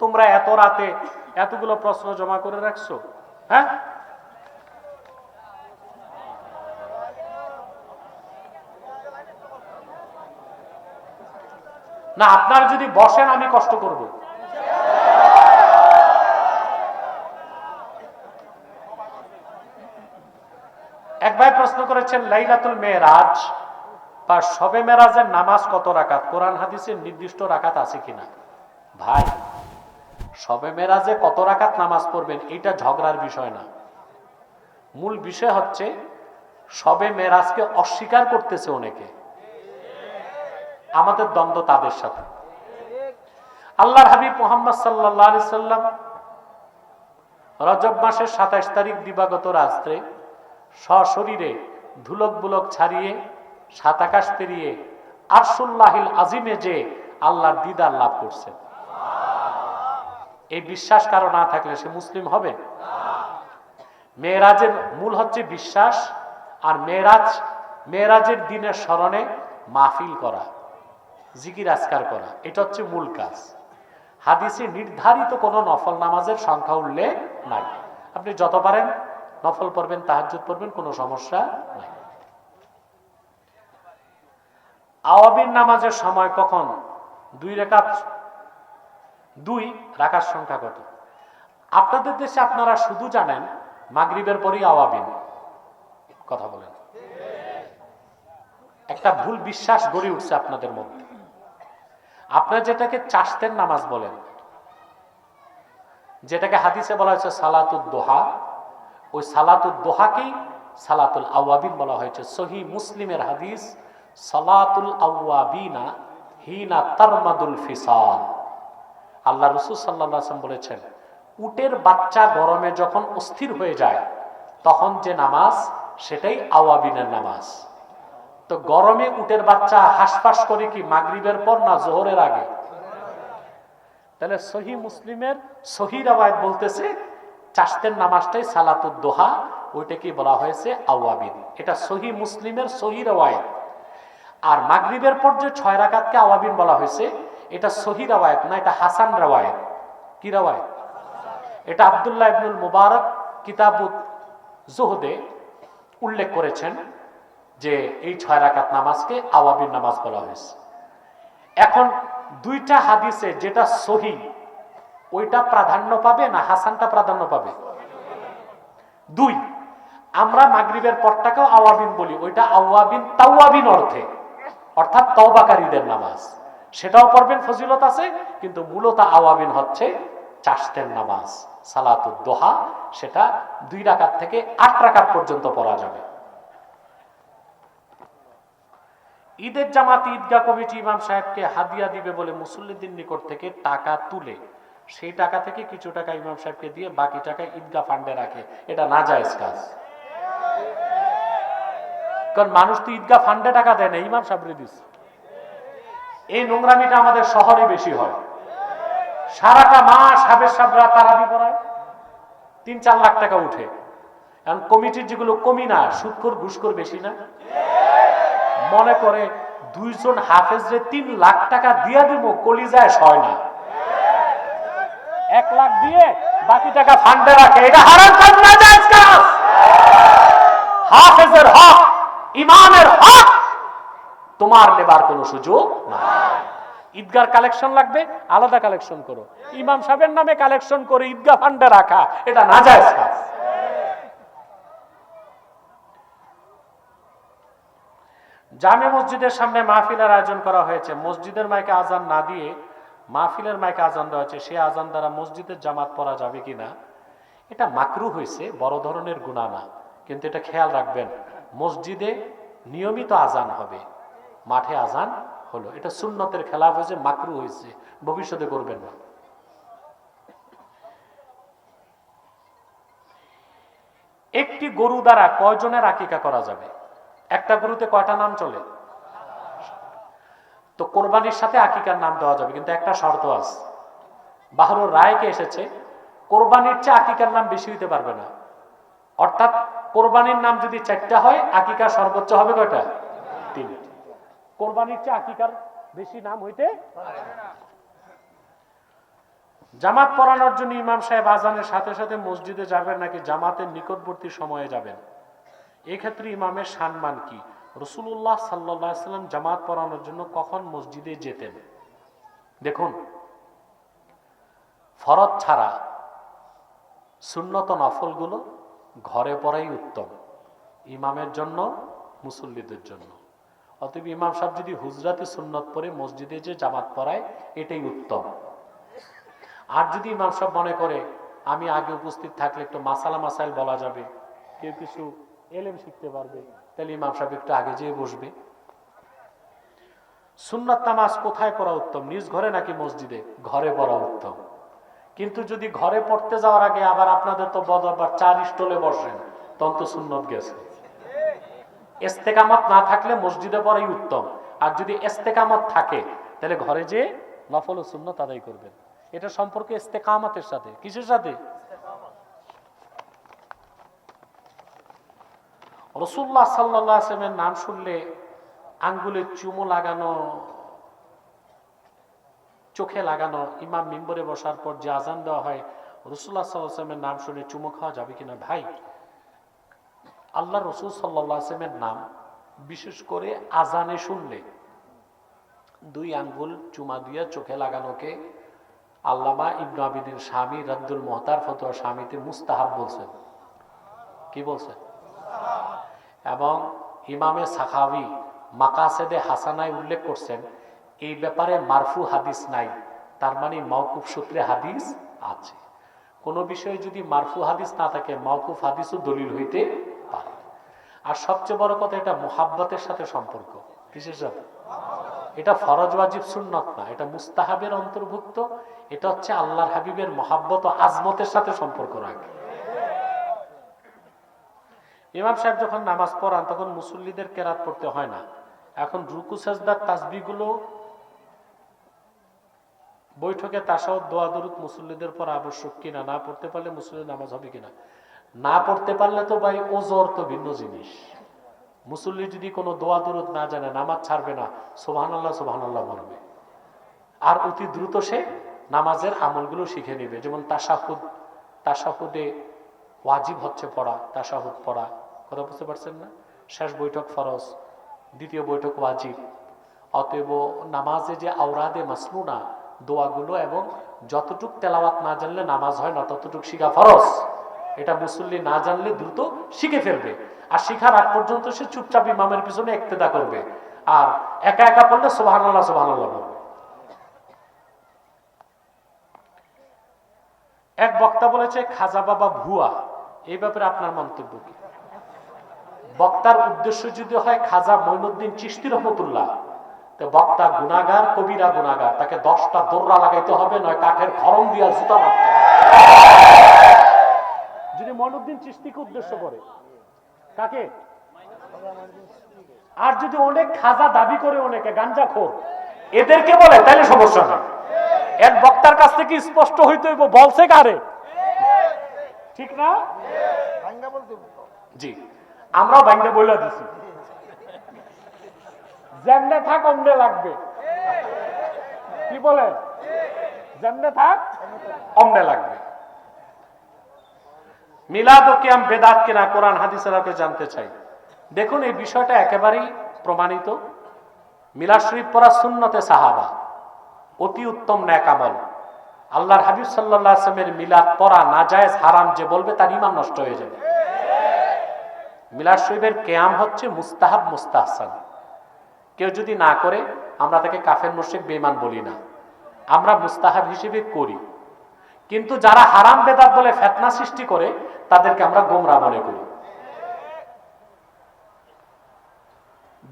তোমরা এত রাতে এতগুলো প্রশ্ন জমা করে রাখছো হ্যাঁ? না, আপনারা যদি বসেন, আমি কষ্ট করব। এক ভাই প্রশ্ন করেছেন, লাইলাতুল মেয়েরাজ বা সবে মেরাজের নামাজ কত রাকাত? কোরআন, হাদিসের নির্দিষ্ট রাকাত আছে কিনা? ভাই সবে মেরাজে কত রাকাত নামাজ পড়বেন, এটা ঝগড়ার বিষয় না। মূল বিষয় হচ্ছে, সবে মেরাজকে অস্বীকার করতেছে অনেকে। আমাদের দ্বন্দ্ব তাদের সাথে। আল্লাহর হাবিব মোহাম্মদ সাল্লাহ সাল্লাম রজব মাসের সাতাইশ তারিখ দিবাগত রাত্রে সশরীরে ধুলক বুলক ছাড়িয়ে, সাত আকাশ পেরিয়ে আরশুল্লাহিল আজিমে যে আল্লাহর দিদার লাভ করছেন। এই বিশ্বাস কারও না থাকলে সে মুসলিম হবে। মেয়েরাজের মূল হচ্ছে বিশ্বাস, আর মেয়েরাজ, মেয়েরাজের দিনের স্মরণে মাহফিল করা, জিকির আজকার করা, এটা হচ্ছে মূল কাজ। হাদিসে নির্ধারিত কোনো নফল নামাজের সংখ্যা উল্লেখ নাই। আপনি যত পারেন নফল পড়বেন, তাহাজ্জুদ পড়বেন, কোনো সমস্যা নাই। আওয়াবিন নামাজের সময় কখন দুই রেখাত দুই, রাখার সংখ্যা কত? আপনাদের দেশে আপনারা শুধু জানেন, মাগরিবের পরই আওয়াবিন কথা বলেন। একটা ভুল বিশ্বাস গড়ে উঠছে আপনাদের মধ্যে। আপনারা যেটাকে চাষতের নামাজ বলেন, যেটাকে হাদিসে বলা হয়েছে সালাতুদ দোহা, ওই সালাতুদ দোহাকেই সালাতুল আওয়াবিন বলা হয়েছে। সহি মুসলিমের হাদিস, সালাতুল আওয়াবিনা হিনা তারমাদুল ফিসাল আল্লাহ রসুল সাল্লাম বলেছেন, উটের বাচ্চা গরমে যখন অস্থির হয়ে যায়, তখন যে নামাজ, সেটাই আওয়াবিনের নামাজ। তো গরমে উটের বাচ্চা হাসপাস করে কি মাগরিবের পর না জোহরের আগে? তাহলে সহি মুসলিমের সহি রাবায়ত বলতেছে চাষতের নামাজটাই সালাতুদ দোহা ওইটাকে বলা হয়েছে আওয়াবিন। এটা সহি মুসলিমের সহি রাবায়ত আর মাগরিবের পর যে ছয় রাকাতকে আওয়াবিন বলা হয়েছে এটা সহি রাবায়ত না এটা হাসান রাবায়ত কি রাবায়ত এটা আবদুল্লাহ ইবনুল মুবারক কিতাবুত জোহদে উল্লেখ করেছেন যে এই ছয় রাকাত নামাজকে আওয়াবিন নামাজ বলা হয়েছে। এখন দুইটা হাদিসে যেটা সহি, ওইটা প্রাধান্য পাবে না হাসানটা প্রাধান্য পাবে? দুই, আমরা মাগরিবের পরটাকেও আওয়াবিন বলি, ওইটা আওয়াবিন তাওয়াবিন অর্থে, অর্থাৎ তওবাকারীদের নামাজ। সেটাও পড়বেন ফজিলত আছে, কিন্তু মূলত আওয়াবিন হচ্ছে চাষতের নামাজ, সালাতুদ দোহা, সেটা দুই রাকাত থেকে আট রাকাত পর্যন্ত পড়া যাবে। ঈদের জামাত ঈদগাহ কমিটি ইমাম সাহেবকে হাদিয়া দিবে বলে মুসল্লিদের নিকট থেকে টাকা তুলে, সেই টাকা থেকে কিছু টাকা ইমাম সাহেবকে দিয়ে বাকি টাকা ঈদগাহ ফান্ডে রাখে। এটা না যায় কাজ। কারণ মানুষ তো ঈদগাহ ফান্ডে টাকা দেয় না, ইমাম সাহেব দিস এই নোংরামিটা আমাদের শহরে বেশি হয়। সারাটা মাস হাবের সাবরা তারাবি পড়ায়, তিন চার লাখ টাকা উঠে। এখন কমিটির যেগুলো কমি না, সুৎখোর, ঘুষখোর বেশি না। মনে করে দুইজন হাফেজরে তিন লাখ টাকা দিয়া দিব, কলিজায় সয় না। এক লাখ দিয়ে বাকি টাকা ফান্ডে রাখে। এটা হারাম কাজ না হাফেজের হক, ইমামের হক তোমার নেবার কোনো সুযোগ না ঈদগার কালেকশন লাগবে, আলাদা কালেকশন করো। ইমাম সাহেবের নামে কালেকশন করে ঈদগা ফান্ডে রাখা, এটা না যায় জামে মসজিদের সামনে মাহফিলের আয়োজন করা হয়েছে। মসজিদের মাইকে আজান না দিয়ে মাহফিলের মাইকে আজান দেওয়া হয়েছে। সে আজান দ্বারা মসজিদের জামাত পরা যাবে কিনা, এটা মাকরু হয়েছে, বড় ধরনের গুণা না। কিন্তু এটা খেয়াল রাখবেন, মসজিদে নিয়মিত আজান হবে। মাঠে আজান হলো। এটা সুন্নতের খেলাফ হয়েছে, মাকরু হয়েছে। ভবিষ্যতে করবেন না। একটি গরু দ্বারা কয়জনের আকিকা করা যাবে? একটা গরুতে কয়টা নাম চলে? তো কোরবানির সাথে আকিকার নাম দেওয়া যাবে, কিন্তু একটা শর্ত আছে। বাহরুর রায়কে এসেছে? কোরবানির চেয়ে আকিকার নাম বেশি হইতে পারবে না। অর্থাৎ কোরবানির নাম যদি চারটা হয়, আকিকার সর্বোচ্চ হবে কয়টা? কোরবানির চেয়ে আকিকার বেশি নাম হইতে জামাত পড়ানোর জন্য ইমাম সাহেব আজানের সাথে সাথে মসজিদে যাবেন নাকি জামাতের নিকটবর্তী সময়ে যাবেন? এক্ষেত্রে ইমামের সম্মান কি? রসুল্লাহ সাল্লাহ সাল্লাম জামাত পড়ানোর জন্য কখন মসজিদে যেতেন? দেখুন, ফরজ ছাড়া সুন্নত নফলগুলো ঘরে পড়াই উত্তম। ইমামের জন্য, মুসল্লিদের জন্য। অতএব ইমাম সাহেব যদি হুজরাতে সুন্নত পরে মসজিদে যে জামাত পড়ায়, এটাই উত্তম। আর যদি ইমাম সাহেব মনে করে, আমি আগে উপস্থিত থাকলে একটু মাসালা মাসাইল বলা যাবে, কেউ কিছু এলেম শিখতে পারবে, তাহলে ইমাম সাহেব একটু আগে যেয়ে বসবে। সুন্নত নামাজ কোথায় পড়া উত্তম? নিজ ঘরে নাকি মসজিদে? ঘরে পড়া উত্তম। কিন্তু যদি ঘরে পড়তে যাওয়ার আগে আবার আপনাদের তো বদ আবার চার স্টলে বসেন, তখন তো সুন্নত গেছে। এস্তেকামত না থাকলে মসজিদে পড়াই উত্তম। আর যদি এস্তেকামত থাকে, তাহলে ঘরে যে নফল ও সুন্নত আদায় করবেন। এটা সম্পর্কে ইস্তেকামাতের সাথে। কিসের সাথে? রসুল্লাহ সাল্লাহ আসলামের নাম শুনলে আঙ্গুলে চুমো লাগানো, চোখে লাগানো, ইমাম মিম্বরে বসার পর যে আজান দেওয়া হয় রসুল্লাহ সাল্লাহ আসলামের নাম শুনে চুমো খাওয়া যাবে কিনা? ভাই আল্লাহ রসুল সাল্লাহ আসলামের নাম বিশেষ করে আজানে শুনলে। দুই আঙ্গুল চুমা দিয়ে চোখে লাগানোকে আল্লামা ইবনু আবিদিন স্বামী রাদ্দুল মোহতার ফতোয়া স্বামীতে মুস্তাহাব বলছেন। কি বলছেন? এবং ইমামে সাখাবি মাকাসেদে হাসানায় উল্লেখ করছেন, এই ব্যাপারে মারফু হাদিস নাই, তার মানে মৌকুফ সূত্রে হাদিস আছে। কোনো বিষয়ে যদি মারফু হাদিস না থাকে মৌকুফ হাদিসও দলিল হইতে পারে আর সবচেয়ে বড় কথা, এটা মোহাব্বতের সাথে সম্পর্ক। কিসের সাথে? এটা ফরজ, ওয়াজিব, সুন্নত না। এটা মুস্তাহাবের অন্তর্ভুক্ত। এটা হচ্ছে আল্লাহর হাবিবের মহাব্বত ও আজমতের সাথে সম্পর্ক রাখে। ইমাম সাহেব যখন নামাজ পড়ান, তখন মুসল্লিদের কেরাত পড়তে হয় না। এখন রুকু সাজদার তাসবিগুলো বৈঠকে তাসাও দোয়া, দরুদ মুসল্লিদের পর আবশ্যক কিনা, না পড়তে পারলে মুসল্লির নামাজ হবে কিনা। না পড়তে পারলে তো ভাই ওজোর তো ভিন্ন জিনিস। মুসল্লি যদি কোনো দোয়া দরুদ না জানে, নামাজ ছাড়বে না সোহান আল্লাহ সোহান আল্লাহ বলবে। আর অতি দ্রুত সে নামাজের আমলগুলো শিখে নেবে। যেমন তাসাহুদ, তাসাহুদে ওয়াজিব হচ্ছে পড়া, তাসাহুদ পড়া। কথা বুঝতে পারছেন না? শেষ বৈঠক ফরজ, দ্বিতীয় বৈঠক ওয়াজিব। অতএব নামাজে যে আওরাদে মাসনুনা, দোয়াগুলো এবং যতটুক তেলাওয়াত না জানলে নামাজ হয় না, ততটুক শিখা ফরজ। এটা মুসল্লি না জানলে দ্রুত শিখে ফেলবে। আর শিখার আগ পর্যন্ত সে চুপচাপ ইমামের পিছনে একতেদা করবে। আর একা একা পড়লে সোহান আল্লাহ সোহান আল্লাহ বলবে। এক বক্তা বলেছে, খাজা বাবা ভুয়া। এই ব্যাপারে আপনার মন্তব্য কি? বক্তার উদ্দেশ্য যদি হয়, খাজা মঈনুদ্দিন চিস্তি রহমতুল্লাহ। তো বক্তা গুনাগার কবিরা গুনাগার তাকে দশটা দোররা লাগাইতে হবে, নয় কাঠের খরম দিয়া জুতা মারতে হবে। যদি মঈনুদ্দিন চিস্তিকে উদ্দেশ্য করে। কাকে? আর যদি অনেক খাজা দাবি করে অনেকে গাঞ্জা খোর এদেরকে বলে তাহলে সমস্যা নেই। এক বক্তার কাছ থেকে স্পষ্ট হইতে হইব, বলছে কারে? ঠিক না? জি। আমরাও ভাঙ্গে বলে দিছি। যেমনে থাক, অমনে লাগবে। কি বলে যেমনে থাক, অমনে লাগবে। মিলাদ ও কিয়াম বেদাত কিনা কোরআন, হাদিসের জানতে চাই। দেখুন, এই বিষয়টা একেবারেই প্রমাণিত। মিলাদ শরীফ পড়া সুন্নতে সাহাবা। অতি উত্তম ন্যাক আমল। আল্লাহর হাবিব সাল্লাহ আসলামের মিলাদ পড়া নাজায়েজ হারাম যে বলবে, তার ইমান নষ্ট হয়ে যাবে। মিলাদ শরীফের কেয়াম হচ্ছে মুস্তাহাব, মুস্তাহসান। কেউ যদি না করে, আমরা তাকে কাফের, মুশরিক বেমান বলি না। আমরা মুস্তাহাব হিসেবে করি। কিন্তু যারা হারাম বেদাত বলে ফেতনা সৃষ্টি করে, তাদেরকে আমরা গোমরা মনে করি।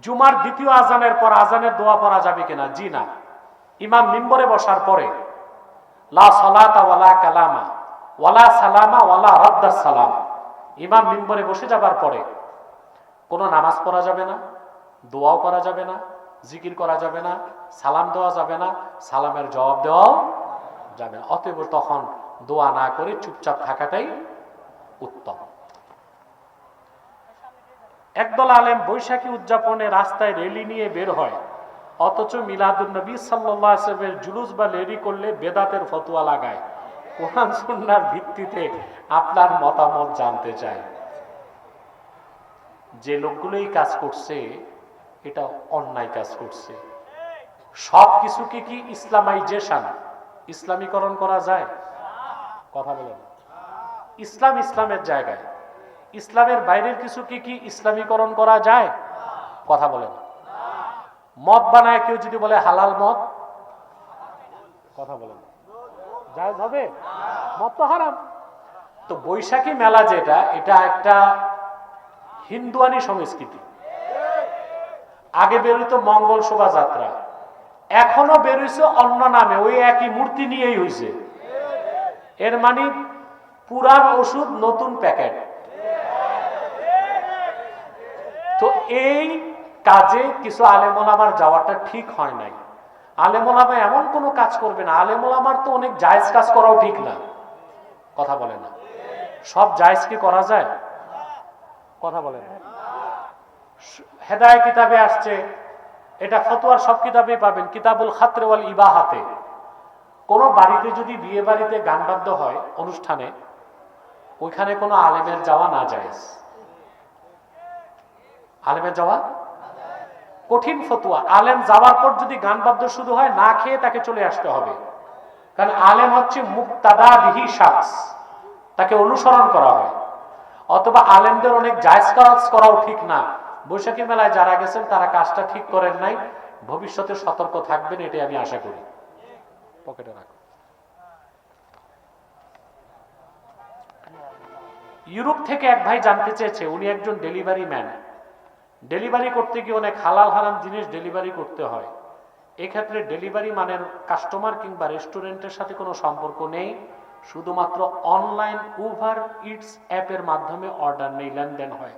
জুমার দ্বিতীয় আজানের পর আজানের দোয়া পড়া যাবে কিনা? জি না। ইমাম মিম্বরে বসার পরে, লা সালাতা ওয়ালা কালামা ওয়ালা সালামা ওয়ালা সালাম। ইমাম মিম্বরে বসে যাবার পরে, কোনো নামাজ পড়া যাবে না, দোয়াও করা যাবে না, জিকির করা যাবে না, সালাম দেওয়া যাবে না, সালামের জবাব দেওয়াও যাবে না। অতএব তখন দোয়া না করে চুপচাপ থাকাটাই উত্তম। একদল আলেম বৈশাখী উদযাপনে রাস্তায় রেলি নিয়ে বের হয়। অথচ মিলাদুল নবী সাল্লামের জুলুস বা লেরি করলে বেদাতের ফতুয়া লাগায়। কোরআন সুন্নার ভিত্তিতে আপনার মতামত জানতে চাই। যে লোকগুলো এই কাজ করছে, এটা অন্যায় কাজ করছে। সব কিছুকে কি ইসলামাইজেশন? ইসলামীকরণ করা যায়? কথা বলেন। ইসলাম ইসলামের জায়গায়। ইসলামের বাইরের কিছু কি কি ইসলামীকরণ করা যায়? কথা বলেন। মদ বানায় কেউ যদি বলে হালাল মদ, কথা বলেন। জায়েজ হবে? মদ তো হারাম। তো বৈশাখী মেলা যেটা, এটা একটা হিন্দুয়ানি সংস্কৃতি। আগে বেরোতো মঙ্গল শোভাযাত্রা। এখনও বেরোইছে অন্য নামে, ওই একই মূর্তি নিয়েই হয়েছে এর মানে পুরান ওষুধ, নতুন প্যাকেট। তো এই কাজে কিছু আলেমোলামার যাওয়াটা ঠিক হয় নাই। আলেমোলামা এমন কোনো কাজ করবে না। আলেমোলামার তো অনেক জায়েজ কাজ করাও ঠিক না। কথা বলে না। সব জায়েজ কি করা যায়? কথা বলে না। হেদায় কিতাবে আসছে এটা ফতোয়ার সব কিতাবেই পাবেন, কিতাবুল খাত্রে ওয়াল ইবাহাতে। কোনো বাড়িতে যদি বিয়ে বাড়িতে গান বাদ্য হয় অনুষ্ঠানে, ওইখানে কোনো আলেমের যাওয়া না যায়। আলেমের যাওয়া? কঠিন ফতুয়া। আলেম যাওয়ার পর যদি গান বাদ্য শুরু হয়, না খেয়ে তাকে চলে আসতে হবে। কারণ আলেম হচ্ছে মুক্তাদা বিহি শাখস তাকে অনুসরণ করা হয়। অথবা আলেমদের অনেক জায়জ করাও ঠিক না। বৈশাখী মেলায় যারা গেছেন, তারা কাজটা ঠিক করেন নাই। ভবিষ্যতে সতর্ক থাকবেন, এটাই আমি আশা করি। পকেটে রাখো। ইউরোপ থেকে এক ভাই জানতে চেয়েছে, উনি একজন ডেলিভারি ম্যান। ডেলিভারি করতে গিয়ে অনেক হালাল হারাম জিনিস ডেলিভারি করতে হয়। এক্ষেত্রে ডেলিভারি মানের কাস্টমার কিংবা রেস্টুরেন্টের সাথে কোনো সম্পর্ক নেই। শুধুমাত্র অনলাইন উভার ইটস অ্যাপের মাধ্যমে অর্ডার নেই, লেনদেন হয়।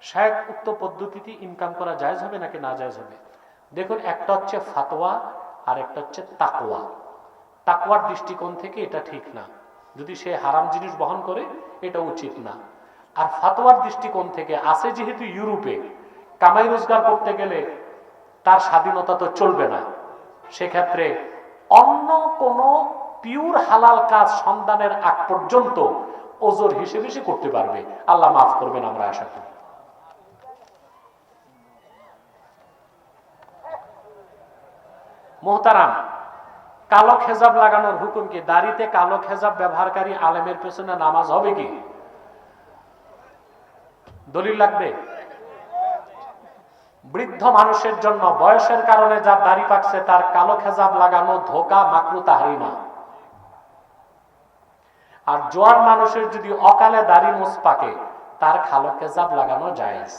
শায়দ উক্ত পদ্ধতিতে ইনকাম করা জায়জ হবে নাকি না জায়জ হবে? দেখুন, একটা হচ্ছে ফাতোয়া আর একটা হচ্ছে তাকওয়া। তাকওয়ার দৃষ্টিকোণ থেকে এটা ঠিক না। যদি সে হারাম জিনিস বহন করে, এটা উচিত না। আর ফাতোয়ার দৃষ্টিকোণ থেকে আছে যেহেতু ইউরোপে, কামাই রোজগার করতে গেলে তার স্বাধীনতা তো চলবে না। সেক্ষেত্রে অন্য কোনো পিওর হালাল কাজ সন্ধানের আগ পর্যন্ত ওজোর হিসেবে সে করতে পারবে। আল্লাহ মাফ করবেন, আমরা আশা করি। মোহতারাম, কালো খেজাব লাগানোর হুকুম কি? দাড়িতে কালো খেজাব ব্যবহারকারী আলেমের পেছনে নামাজ হবে কি? দলিল লাগবে? বৃদ্ধ মানুষের জন্য বয়সের কারণে যার দাড়ি পাকছে, তার কালো খেজাব লাগানো ধোকা, মাকরু তাহারিমা আর জোয়ান মানুষের যদি অকালে দাড়ি মুছ পাকে তার খালো খেজাব লাগানো জায়েজ।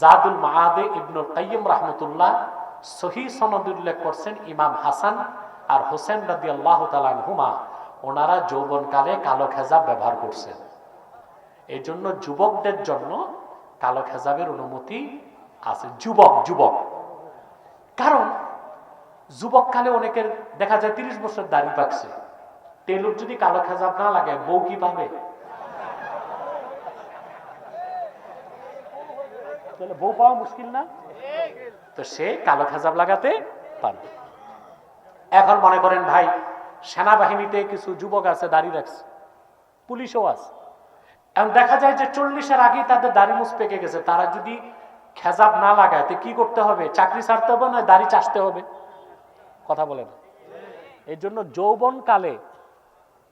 জাদুল মাহাদে ইবনুল কাইয়িম রাহমাতুল্লাহ সহি সনদ উল্লেখ করছেন ইমাম হাসান আর হোসেন রাদি আল্লাহ হুমা ওনারা যৌবনকালে কালো খেজাব ব্যবহার করছেন। এই জন্য যুবকদের জন্য কালো খেজাবের অনুমতি আছে। যুবক যুবক। কারণ যুবককালে অনেকের দেখা যায় তিরিশ বছর দাড়ি পাকছে। টেলুর যদি কালো খেজাব না লাগে, বউ কি পাবে? তাহলে বউ পাওয়া মুশকিল না? তো সে কালো খেজাব লাগাতে পারবে। এখন মনে করেন ভাই, সেনাবাহিনীতে কিছু যুবক আছে, দাড়ি রাখছে। পুলিশও আছে। এখন দেখা যায় যে চল্লিশের আগেই তাদের দাড়ি মুছ পেকে গেছে। তারা যদি খেজাব না লাগায় কি করতে হবে? চাকরি ছাড়তে হবে না, দাড়ি চাষতে হবে? কথা বলে না। এই জন্য যৌবন কালে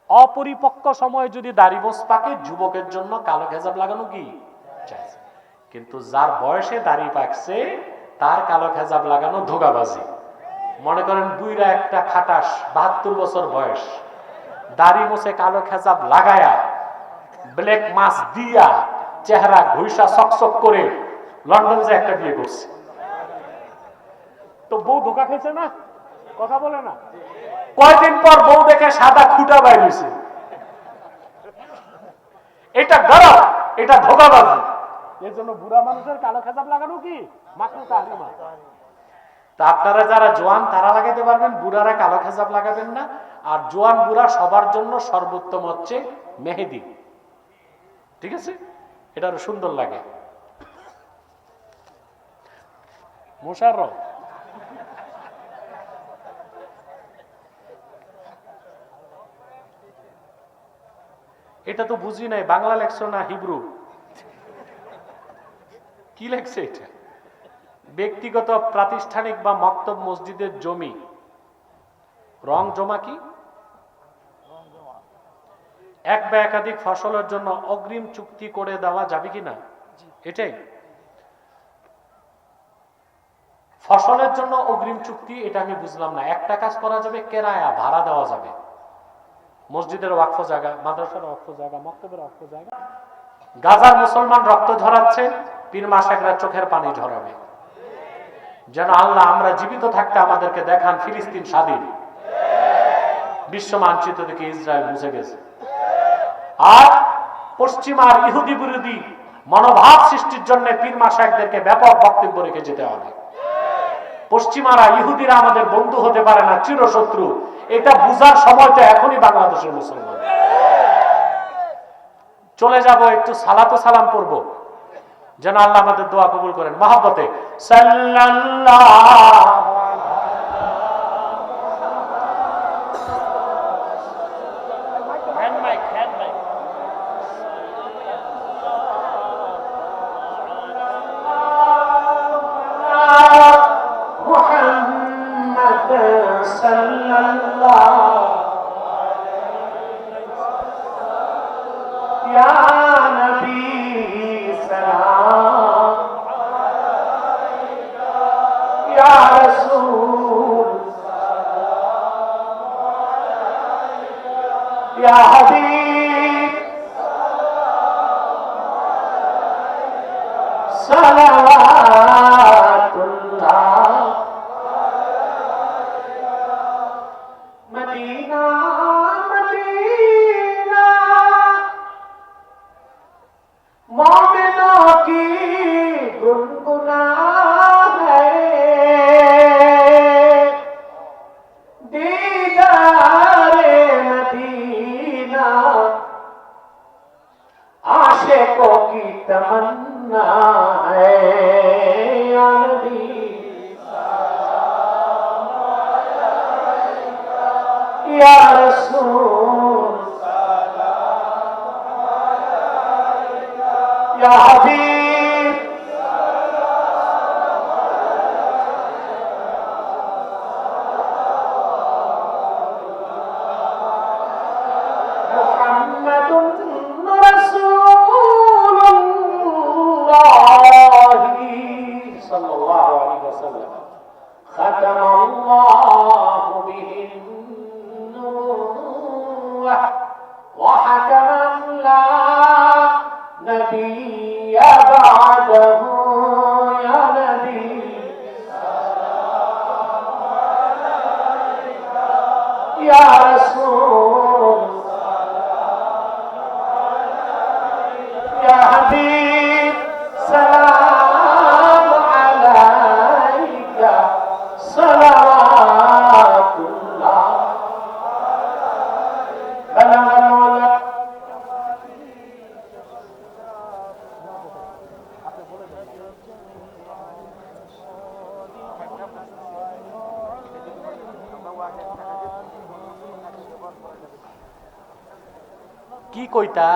অপরিপক্ক সময়ে যদি দাড়ি মোছ পাকে, যুবকের জন্য কালো খেজাব লাগানো কি। কিন্তু যার বয়সে দাড়ি পাকছে তার কালো খেজাব লাগানো ধোকাবাজি। মনে করেন বুইরা একটা খাটাস বাহাত্তর বছর বয়স। দাড়ি মোছে কালো খেজাব লাগায়া ব্ল্যাক মাছ দিয়া চেহারা ঘুষা চকচক করে লন্ডন যে একটা বিয়ে করছে। তো বউ ধোকা খেয়েছে না? কথা বলে না? কয়দিন পর বউ দেখে সাদা খুঁটা বাইরেছে এটা গরম এটা ধোকাবাজি। এর জন্য বুড়া মানুষের কালো খেতাব লাগানো কি? মাত্র তাহরিমা তা আপনারা যারা জোয়ান, তারা লাগাইতে পারবেন, বুড়ারা কালো খেজাব লাগাবেন না। আর জোয়ান, বুড়া সবার জন্য সর্বোত্তম হচ্ছে মেহেদি। ঠিক আছে? এটা আরও সুন্দর লাগে। মোশাররফ। এটা তো বুঝি নাই, বাংলা লেখছো না হিব্রু? কি লেখছে এটা? ব্যক্তিগত প্রাতিষ্ঠানিক বা মক্তব মসজিদের জমি। রং জমা কি? এক বা একাধিক ফসলের জন্য অগ্রিম চুক্তি করে দেওয়া যাবে কি না? এটাই। ফসলের জন্য অগ্রিম চুক্তি এটা আমি বুঝলাম না। একটা কাজ করা যাবে কেরায়া ভাড়া দেওয়া যাবে। মসজিদের ওয়াকফ জায়গা মাদ্রাসার ওয়াকফ জায়গা মক্তবের ওয়াকফ জায়গা। গাজার মুসলমান রক্ত ঝরাচ্ছে পীর মাসাকরা চোখের পানি ঝরাবে। যেন আল্লাহ আমরা জীবিত থাকতে আমাদেরকে দেখান ফিলিস্তিন স্বাধীন। বিশ্ব মানচিত্র থেকে ইসরায়েল মুছে গেছে। আর পশ্চিমার ইহুদি বিরোধী মনোভাব সৃষ্টির জন্য পীর মাসাকদেরকে ব্যাপক বক্তব্য রেখে যেতে হবে। পশ্চিমারা ইহুদিরা আমাদের বন্ধু হতে পারে না, চিরশত্রু। এটা বুঝার সময় তো এখনই বাংলাদেশের মুসলমান। চলে যাব একটু সালাতো সালাম করব যেন আল্লাহ আমাদের দোয়া কবুল করেন। মহাব্বতে সাল্লাল্লাহু more কি কইতা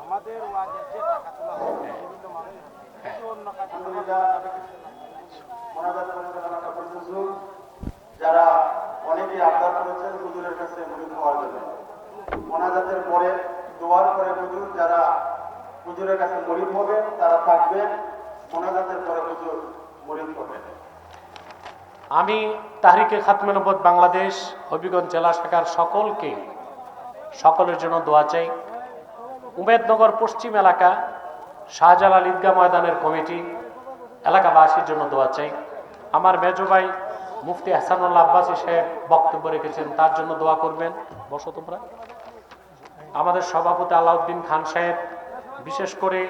আমাদের ওয়াজের যে টাকা তোলা হবে বিভিন্ন মানুষ কিছু অন্য কাজ মোনাজাত করেছেন আল্লাহ করেছেন হুজুর, যারা অনেকে আবদার করেছেন হুজুরের কাছে মুরিদ হওয়ার জন্য মোনাজাতের পরে দোয়ার পরে হুজুর যারা হুজুরের কাছে মরিদ হবেন তারা মোনাজাতের মরিদ হবেন আমি তাহরিকে খাতমে বাংলাদেশ, হবিগঞ্জ জেলা শাখার সকলকে সকলের জন্য দোয়া চাই। উমেদনগর পশ্চিম এলাকা শাহজালাল ঈদগাহ ময়দানের কমিটি এলাকাবাসীর জন্য দোয়া চাই। আমার মেজো ভাই মুফতি হাসানুল্লাহ আব্বাসী সাহেব বক্তব্য রেখেছেন, তার জন্য দোয়া করবেন। বসো তোমরা। আমাদের সভাপতি আলাউদ্দিন খান সাহেব, বিশেষ করে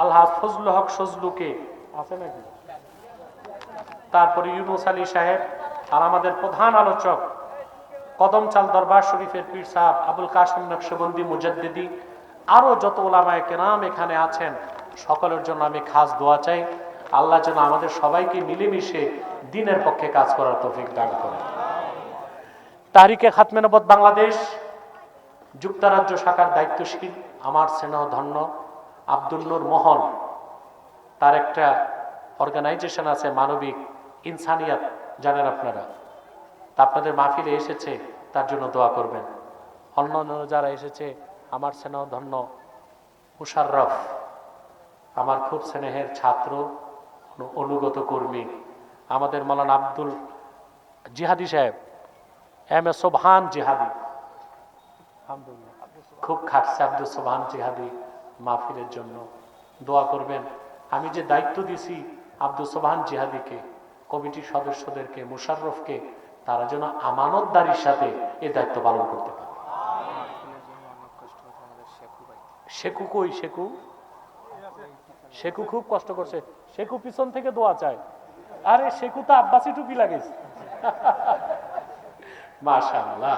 আল্লাহ ফজলুল হক সজলুকে, আছে নাকি? তারপরে ইউনুস আলী সাহেব আর আমাদের প্রধান আলোচক কদমচাল দরবার শরীফের পীর সাহেব আবুল কাসিম নকশবন্দি মুজাদ্দিদি আরও যত ওলামায় কেরাম এখানে আছেন, সকলের জন্য আমি খাস দোয়া চাই। আল্লাহ যেন আমাদের সবাইকে মিলেমিশে দিনের পক্ষে কাজ করার তৌফিক দান করে। তারিখে খাতমে নবত বাংলাদেশ, যুক্তরাজ্য শাখার দায়িত্বশীল, আমার স্নেহ ধন্য। আব্দুল নূর মোহন তার একটা অর্গানাইজেশন আছে, মানবিক ইনসানিয়াত। জানেন আপনারা? তা আপনাদের মাহফিলে এসেছে, তার জন্য দোয়া করবেন। অন্য অন্য যারা এসেছে, আমার স্নেহ ধন্য মুশাররফ, আমার খুব স্নেহের ছাত্র, অনুগত কর্মী। আমাদের মৌলানা আব্দুল জিহাদি সাহেব, এম এ সোবহান জিহাদি। খুব খাটছে আব্দুল সোবহান জিহাদি। মাহফিলের জন্য। দোয়া করবেন। আমি যে দায়িত্ব দিছি আব্দুল সোবহান জিহাদিকে কমিটির সদস্যদেরকে মুশাররফকে তারা যেন আমানতদারির সাথে এই দায়িত্ব পালন করতে পারে। শেকু কই? শেকু শেকু খুব কষ্ট করছে। শেকু পিছন থেকে দোয়া চায়। আরে শেকু তো আব্বাসি টুপি লাগেছে মাশাআল্লাহ।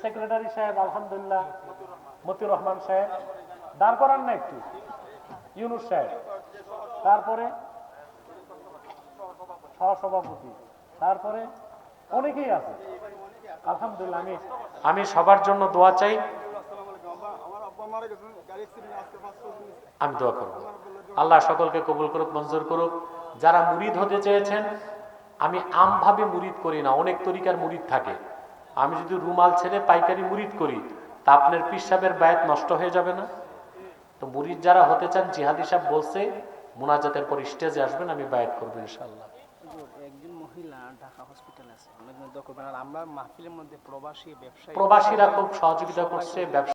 সেক্রেটারি সাহেব আলহামদুলিল্লাহ। মতিউর রহমান সাহেব। দাঁড় করান না একটু। ইউনুস সাহেব। তারপরে সহসভাপতি। তারপরে অনেকেই আছে। আলহামদুলিল্লাহ, আমি আমি সবার জন্য দোয়া চাই। আমি দোয়া করব। আল্লাহ সকলকে কবুল করুক, মঞ্জুর করুক। যারা মুরিদ হতে চেয়েছেন, আমি আমভাবে মুরিদ করি না। অনেক তরিকার মুরিদ থাকে। আমি যদি রুমাল ছেড়ে পাইকারি মুরিদ করি তা আপনার পিসাবের বায়াত নষ্ট হয়ে যাবে না? তো মুরিদ যারা হতে চান জিহাদি সাহেব বলছে মোনাজাতের পর স্টেজে আসবেন আমি বায়াত করব ইনশাল্লাহ একজন মহিলা ঢাকা হসপিটালে আছে। আমরা মাহফিলের মধ্যে প্রবাসী ব্যবসায়ী প্রবাসীরা খুব সহযোগিতা করছে ব্যবসা